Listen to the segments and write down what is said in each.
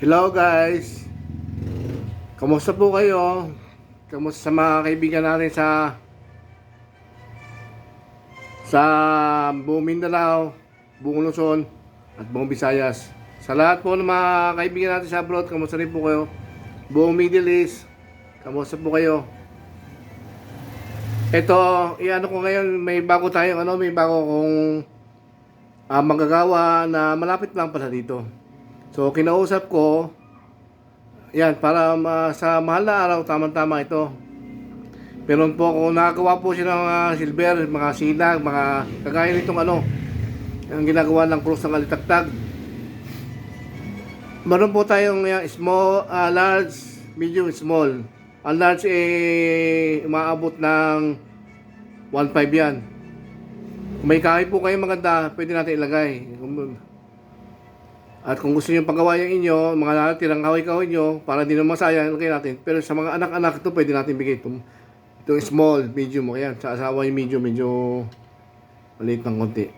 Hello guys! Kamusta po kayo? Kamusta sa mga kaibigan natin sa sa buong Mindanao, buong Luzon, at buong Visayas. Sa lahat po ng mga kaibigan natin sa abroad, kamusta rin po kayo? Buong Middle East, kamusta po kayo? Ito, iano ko ngayon, may bago tayong ano, may bago kong ah, manggagawa na malapit lang pala dito. So, kinausap ko, yan, para ma- sa mahal na araw, tamang-tama ito. Meron po ako, nakagawa po siya ng mga silver, mga sinag, mga kagaya nitong ano, ang ginagawa ng cross ng alitaktak. Meron po tayong yan, small, ah, large, medium, small. Ang large eh, umaabot ng 1.5 yan. Kung may kahoy po kayo maganda, pwede natin ilagay. At kung gusto niyo pagawa yung inyo, mga natirang kahoy-kahoy nyo, para di naman masayang, ilagay natin. Pero sa mga anak-anak ito, pwede natin bigay ito. Ito small, medium, o yan. Sa asawa yung medium, medyo maliit ng konti.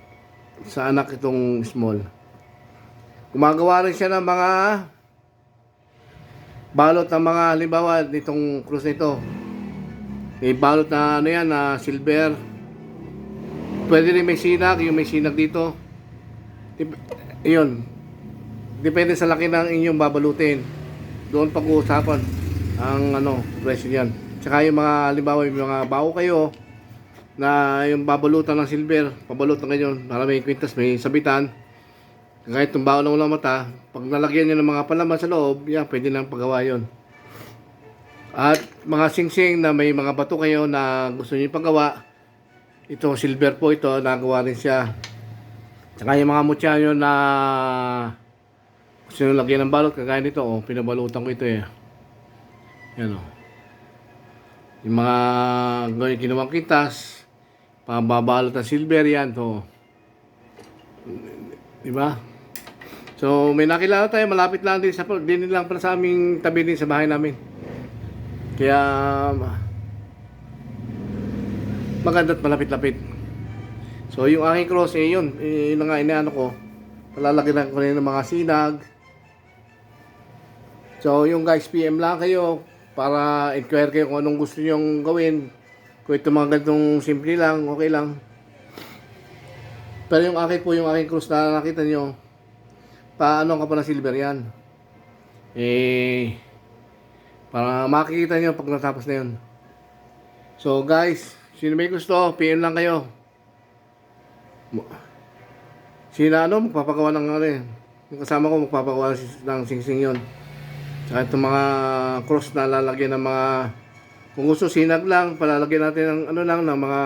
Sa anak itong small. Gumagawa rin siya ng mga balot ng mga halimbawa nitong cruise nito. May balot na ano yan, na silver. Pwede rin may sinag, yung may sinag dito. Yun. Depende sa laki ng inyong babalutin. Doon pag-uusapan ang ano, presyo niyan. Tsaka yung mga, halimbawa yung mga bao kayo na yung babalutan ng silver, pabalutan kayo, para may kwintas, may sabitan. Kahit itong bao ng ulang mata, pag nalagyan nyo ng mga palaman sa loob, yan, pwede nang pagawa yon. At mga singsing na may mga bato kayo na gusto nyo pagawa, ito silver po ito, nagawa rin siya. Tsaka yung mga mutya na gusto nyo lagyan ng balot, kagaya nito, oh, pinabalutan ko ito eh. Yan oh. Yung mga gawin kinawang kitas, pababalot ng silver yan to. Di ba? So, may nakilala tayo, malapit lang din sa din lang pala sa aming tabi din sa bahay namin. Kaya maganda't malapit-lapit. So, yung aking cross, eh yun, eh, yun na nga inaano ko. Palalaki lang ko rin ng mga sinag. So, yung guys, PM lang kayo para inquire kayo kung anong gusto nyong gawin. Kung ito mga ganitong simple lang, okay lang. Pero yung akin po, yung aking cross na nakita nyo, paano ka pa na silver yan? Eh, para makikita nyo pag natapos na yun. So guys, sino may gusto, PM lang kayo. Sino ano, magpapagawa ng ano eh. Yung kasama ko magpapagawa ng sing-sing yun. Tsaka itong mga cross na lalagyan ng mga kung gusto sinag lang, palalagyan natin ng ano lang, ng mga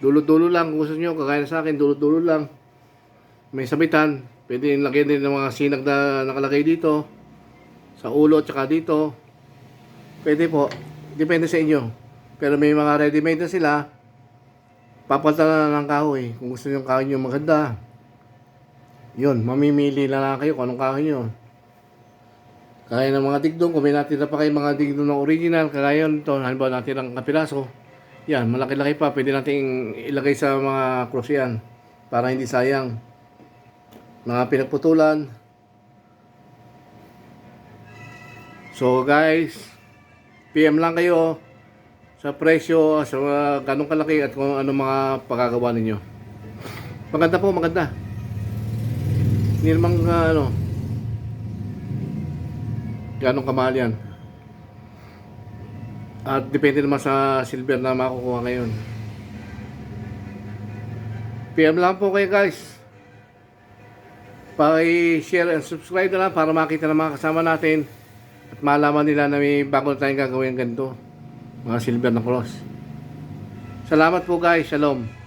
dulo-dulo lang. Kung gusto nyo, kagaya sa akin, dulo-dulo lang. May sabitan. Pwede lagyan din ng mga sinag na nakalagay dito. Sa ulo, tsaka dito. Pwede po. Depende sa inyo. Pero may mga ready-made na sila. Papalitan na ng kahoy. Kung gusto yung kahoy nyo maganda. Yun, mamimili na lang kayo kung anong kahoy nyo. Kaya ng mga digdong, kung may natira pa kayo mga digdong na original, kagaya nito, halimbawa natin ang kapiraso, yan, malaki-laki pa, pwede nating ilagay sa mga cross yan, para hindi sayang. Mga pinagputulan. So guys, PM lang kayo sa presyo, sa mga ganong kalaki at kung ano mga pagkagawa ninyo. Maganda po, maganda. Hindi naman ah, ano, ganong kamahal yan. At depende naman sa silver na makukuha ngayon. PM lang po kayo guys. Paki-share and subscribe na lang para makita ng mga kasama natin at malaman nila na may bago tayong gagawin ganito. Mga silver na cross. Salamat po guys. Shalom.